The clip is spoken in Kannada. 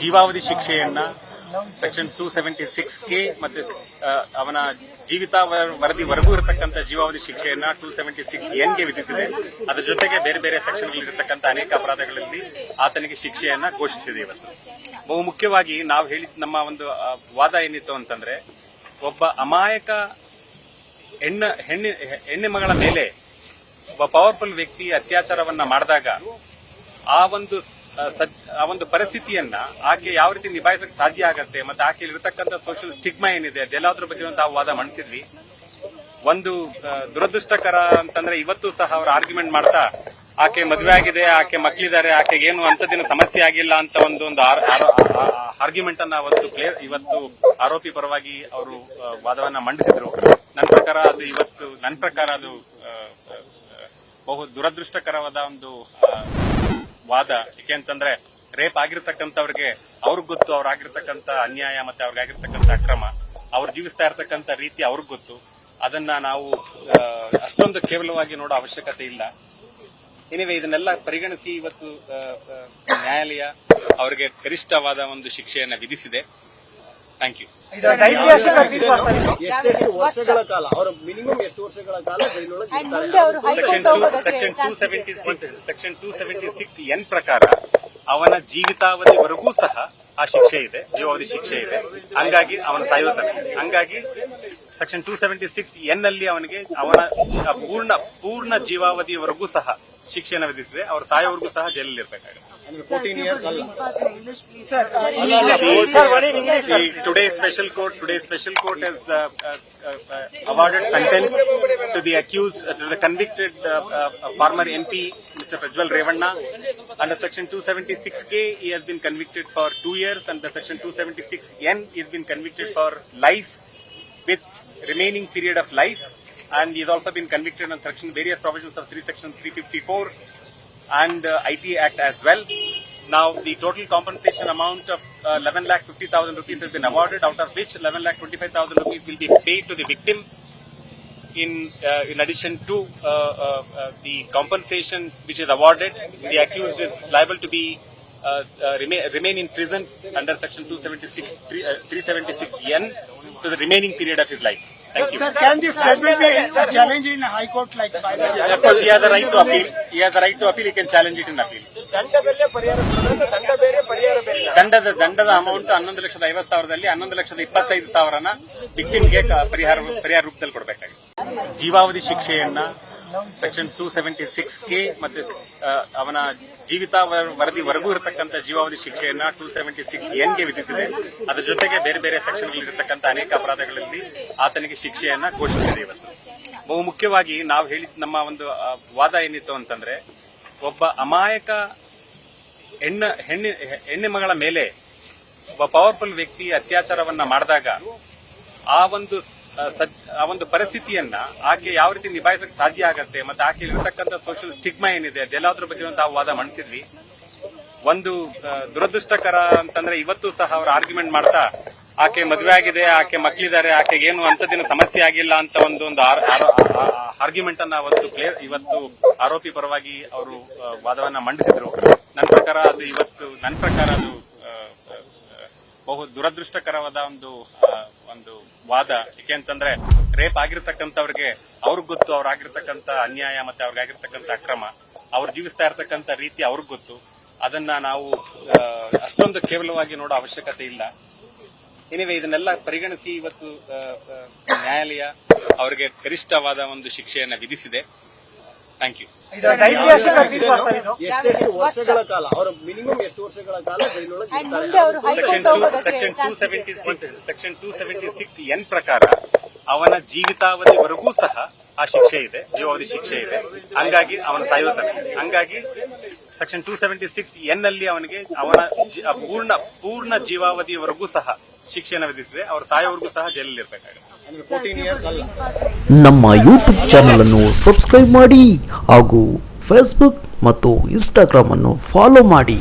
ಜೀವಾವಧಿ ಶಿಕ್ಷೆಯನ್ನ section two seventy six K ಮತ್ತೆ ಅವನ ಜೀವಿತ ವರದಿವರೆಗೂ ಇರತಕ್ಕಂಥ ಜೀವಾವಧಿ ಶಿಕ್ಷೆಯನ್ನ ಟೂ ಸೆವೆಂಟಿ ಸಿಕ್ಸ್ ಎನ್ಗೆ ವಿಧಿಸಿದೆ. ಅದರ ಜೊತೆಗೆ ಬೇರೆ ಬೇರೆ ಸೆಕ್ಷನ್ ಇರತಕ್ಕಂಥ ಅನೇಕ ಅಪರಾಧಗಳಲ್ಲಿ ಆತನಿಗೆ ಶಿಕ್ಷೆಯನ್ನ ಘೋಷಿಸಿದೆ ಇವತ್ತು. ಬಹು ಮುಖ್ಯವಾಗಿ ನಾವು ಹೇಳಿದ ನಮ್ಮ ಒಂದು ವಾದ ಏನಿತ್ತು ಅಂತಂದ್ರೆ, ಒಬ್ಬ ಅಮಾಯಕ ಹೆಣ್ಣ, ಹೆಣ್ಣು ಹೆಣ್ಣು ಮಗಳ ಮೇಲೆ ಒಬ್ಬ ಪವರ್ಫುಲ್ ವ್ಯಕ್ತಿ ಅತ್ಯಾಚಾರವನ್ನ ಮಾಡಿದಾಗ ಆ ಒಂದು ಆ, ಒಂದು ಪರಿಸ್ಥಿತಿಯನ್ನ ಆಕೆ ಯಾವ ರೀತಿ ನಿಭಾಯಿಸಕ್ಕೆ ಸಾಧ್ಯ ಆಗತ್ತೆ ಮತ್ತೆ ಆಕೆ ಇರತಕ್ಕಂಥ ಸೋಷಿಯಲ್ ಸ್ಟಿಗ್ಮಾ ಏನಿದೆ ಅದೆಲ್ಲದ್ರ ಬಗ್ಗೆ ನಾವು ವಾದ ಮಂಡಿಸಿದ್ವಿ ಒಂದು ದುರದೃಷ್ಟಕರ ಅಂತಂದ್ರೆ ಇವತ್ತು ಸಹ ಅವರು ಆರ್ಗ್ಯುಮೆಂಟ್ ಮಾಡ್ತಾ ಆಕೆ ಮದುವೆ ಆಗಿದೆ ಆಕೆ ಮಕ್ಕಳಿದ್ದಾರೆ ಆಕೆ ಏನು ಅಂತದಿನ ಸಮಸ್ಯೆ ಆಗಿಲ್ಲ ಅಂತ ಒಂದು ಒಂದು ಆರ್ಗ್ಯುಮೆಂಟ್ ಅನ್ನ ಅವತ್ತು ಇವತ್ತು ಆರೋಪಿ ಪರವಾಗಿ ಅವರು ವಾದವನ್ನ ಮಂಡಿಸಿದ್ರು. ನನ್ನ ಪ್ರಕಾರ ಅದು ಇವತ್ತು ನನ್ನ ಪ್ರಕಾರ ಅದು ಬಹು ದುರದೃಷ್ಟಕರವಾದ ಒಂದು ವಾದ. ಯಾಕೆ ಅಂತಂದ್ರೆ, ರೇಪ್ ಆಗಿರ್ತಕ್ಕಂಥವ್ರಿಗೆ ಅವ್ರಿಗೆ ಗೊತ್ತು ಅವ್ರಾಗಿರ್ತಕ್ಕಂಥ ಅನ್ಯಾಯ ಮತ್ತೆ ಅವ್ರಿಗಾಗಿರ್ತಕ್ಕಂಥ ಅಕ್ರಮ, ಅವ್ರು ಜೀವಿಸ್ತಾ ಇರ್ತಕ್ಕಂಥ ರೀತಿ ಅವ್ರಿಗೆ ಗೊತ್ತು. ಅದನ್ನ ನಾವು ಅಷ್ಟೊಂದು ಕೇವಲವಾಗಿ ನೋಡೋ ಅವಶ್ಯಕತೆ ಇಲ್ಲ. ಏನಿವೆ ಇದನ್ನೆಲ್ಲ ಪರಿಗಣಿಸಿ ಇವತ್ತು ನ್ಯಾಯಾಲಯ ಅವರಿಗೆ ಗರಿಷ್ಠವಾದ ಒಂದು ಶಿಕ್ಷೆಯನ್ನ ವಿಧಿಸಿದೆ. ಥ್ಯಾಂಕ್ ಯು ವರ್ಷಗಳ ಕಾಲ? ಅವರ ಮಿನಿಮಮ್ ಎಷ್ಟು ವರ್ಷಗಳ ಕಾಲ ಸೆಕ್ಷನ್ ಹೈಕೋರ್ಟ್ ಟೂ ಹೋಗೋದಕ್ಕೆ section two seventy six section two seventy six N ಪ್ರಕಾರ ಅವನ ಜೀವಿತಾವಧಿವರೆಗೂ ಸಹ ಆ ಶಿಕ್ಷೆ ಇದೆ ಜೀವಾವಧಿ ಶಿಕ್ಷೆ ಇದೆ. ಹಂಗಾಗಿ ಅವನ ಸಾಯುತ್ತಾನೆ ಹಂಗಾಗಿ section two seventy six N ಅಲ್ಲಿ ಅವನಿಗೆ ಅವನ ಪೂರ್ಣ ಪೂರ್ಣ ಜೀವಾವಧಿಯವರೆಗೂ ಸಹ ಶಿಕ್ಷೆಯನ್ನು ವಿಧಿಸಿದೆ. ಅವರ ತಾಯಿಯವರೆಗೂ ಸಹ ಜೈಲಲ್ಲಿ ಇರಬೇಕಾಗುತ್ತೆ Uh, today special court, today special court has uh, uh, uh, uh, awarded sentence to the accused, uh, to the convicted uh, uh, former MP, Mr. Prajwal Revanna. Under section 276K, he has been convicted for two years. Under section 276N, he has been convicted for life with remaining period of life. And he has also been convicted on section various provisions of 3 section 354 and uh, IT Act as well. Now, the total compensation amount of uh, 11 lakh 50,000 rupees has been awarded, out of which 11 lakh 25,000 rupees will be paid to the victim. In uh, in addition to uh, uh, uh, the compensation which is awarded, the accused is liable to be remain, remain in prison under section 276 three- uh, 376N to the remaining period of his life. Thank you. Sir, can this judgment be challenged in High Court like by the Of course, he has the right to appeal. He has the right to appeal. He can challenge it in appeal. ದಂಡದಲ್ಲೇ ಪರಿಹಾರ ದಂಡ ಬೇರೆ ಪರಿಹಾರ ಬೇರೆ ದಂಡದ ದಂಡದ ಅಮೌಂಟ್ ಹನ್ನೊಂದು ಲಕ್ಷದ ಐವತ್ತು ಸಾವಿರದಲ್ಲಿ ಹನ್ನೊಂದು ಲಕ್ಷದ ಇಪ್ಪತ್ತೈದು ಸಾವಿರನ ವಿಕ್ಟಿಮ್ಗೆ ಪರಿಹಾರ ಪರಿಹಾರ ರೂಪದಲ್ಲಿ ಕೊಡಬೇಕಾಗಿದೆ ಜೀವಾವಧಿ ಶಿಕ್ಷೆಯನ್ನ section two seventy six K ಮತ್ತೆ ಅವನ ಜೀವಿತ ವರದಿವರೆಗೂ ಇರತಕ್ಕಂಥ ಜೀವಾವಧಿ ಶಿಕ್ಷೆಯನ್ನ ಟೂ ಸೆವೆಂಟಿ ಸಿಕ್ಸ್ ಎನ್ಗೆ ವಿಧಿಸಿದೆ. ಅದರ ಜೊತೆಗೆ ಬೇರೆ ಬೇರೆ ಸೆಕ್ಷನ್ ಇರತಕ್ಕಂತ ಅನೇಕ ಅಪರಾಧಗಳಲ್ಲಿ ಆತನಿಗೆ ಶಿಕ್ಷೆಯನ್ನ ಘೋಷಿಸಿದೆ ಇವತ್ತು. ಬಹು ಮುಖ್ಯವಾಗಿ ನಾವು ಹೇಳಿದ ನಮ್ಮ ಒಂದು ವಾದ ಏನಿತ್ತು ಅಂತಂದ್ರೆ, ಒಬ್ಬ ಅಮಾಯಕ ಹೆಣ್ಣ, ಹೆಣ್ಣು ಹೆಣ್ಣು ಮಗಳ ಮೇಲೆ ಒಬ್ಬ ಪವರ್ಫುಲ್ ವ್ಯಕ್ತಿ ಅತ್ಯಾಚಾರವನ್ನ ಮಾಡಿದಾಗ, ಆ ಒಂದು ಆ, ಒಂದು ಪರಿಸ್ಥಿತಿಯನ್ನ ಆಕೆ ಯಾವ ರೀತಿ ನಿಭಾಯಿಸಕ್ಕೆ ಸಾಧ್ಯ ಆಗತ್ತೆ ಮತ್ತೆ ಆಕೆ ಇರತಕ್ಕಂಥ ಸೋಷಿಯಲ್ ಸ್ಟಿಗ್ಮಾ ಏನಿದೆ ಅದೆಲ್ಲದ್ರ ಬಗ್ಗೆ ನಾವು ವಾದ ಮಂಡಿಸಿದ್ವಿ ಒಂದು ದುರದೃಷ್ಟಕರ ಅಂತಂದ್ರೆ ಇವತ್ತು ಸಹ ಅವರು ಆರ್ಗ್ಯುಮೆಂಟ್ ಮಾಡ್ತಾ ಆಕೆ ಮದುವೆ ಆಗಿದೆ ಆಕೆ ಮಕ್ಕಳಿದ್ದಾರೆ ಆಕೆ ಏನು ಅಂತದಿನ ಸಮಸ್ಯೆ ಆಗಿಲ್ಲ ಅಂತ ಒಂದು ಒಂದು ಆರ್ಗ್ಯುಮೆಂಟ್ ಅನ್ನ ಅವತ್ತು ಇವತ್ತು ಆರೋಪಿ ಪರವಾಗಿ ಅವರು ವಾದವನ್ನ ಮಂಡಿಸಿದ್ರು. ನನ್ನ ಪ್ರಕಾರ ಅದು ಇವತ್ತು ನನ್ನ ಪ್ರಕಾರ ಅದು ಬಹು ದುರದೃಷ್ಟಕರವಾದ ಒಂದು ವಾದ. ಯಾಕೆ ಅಂತಂದ್ರೆ, ರೇಪ್ ಆಗಿರ್ತಕ್ಕಂಥವ್ರಿಗೆ ಅವ್ರಿಗೆ ಗೊತ್ತು ಅವ್ರಾಗಿರ್ತಕ್ಕಂಥ ಅನ್ಯಾಯ ಮತ್ತೆ ಅವ್ರಿಗಾಗಿರ್ತಕ್ಕಂಥ ಅಕ್ರಮ, ಅವ್ರು ಜೀವಿಸ್ತಾ ಇರ್ತಕ್ಕಂಥ ರೀತಿ ಅವ್ರಿಗೆ ಗೊತ್ತು. ಅದನ್ನ ನಾವು ಅಷ್ಟೊಂದು ಕೇವಲವಾಗಿ ನೋಡೋ ಅವಶ್ಯಕತೆ ಇಲ್ಲ. ಏನಿವೆ ಇದನ್ನೆಲ್ಲ ಪರಿಗಣಿಸಿ ಇವತ್ತು ನ್ಯಾಯಾಲಯ ಅವರಿಗೆ ಗರಿಷ್ಠವಾದ ಒಂದು ಶಿಕ್ಷೆಯನ್ನ ವಿಧಿಸಿದೆ. ಥ್ಯಾಂಕ್ ಯು ವರ್ಷಗಳ ಕಾಲ ಅವರ ಮಿನಿಮಮ್ ಎಷ್ಟು ವರ್ಷಗಳ ಕಾಲ section two section two seventy six section two seventy six N ಪ್ರಕಾರ ಅವನ ಜೀವಿತಾವಧಿವರೆಗೂ ಸಹ ಆ ಶಿಕ್ಷೆ ಇದೆ ಜೀವಾವಧಿ ಶಿಕ್ಷೆ ಇದೆ. ಹಂಗಾಗಿ ಅವನ ಸಾಯುತ್ತಾನೆ ಹಂಗಾಗಿ section two seventy six N ಅಲ್ಲಿ ಅವನಿಗೆ ಅವನ ಜಿ- ಪೂರ್ಣ ಪೂರ್ಣ ಜೀವಾವಧಿಯವರೆಗೂ ಸಹ ಶಿಕ್ಷೆಯನ್ನು ವಿಧಿಸಿದೆ. ಅವರ ತಾಯಿಯವರೆಗೂ ಸಹ ಜೈಲಲ್ಲಿ ಇರಬೇಕಾಗುತ್ತೆ ನಮ್ಮ ಯೂಟ್ಯೂಬ್ ಚಾನಲನ್ನು ಸಬ್ಸ್ಕ್ರೈಬ್ ಮಾಡಿ ಹಾಗೂ ಫೇಸ್ಬುಕ್ ಮತ್ತು ಇನ್ಸ್ಟಾಗ್ರಾಮ್ ಅನ್ನು ಫಾಲೋ ಮಾಡಿ.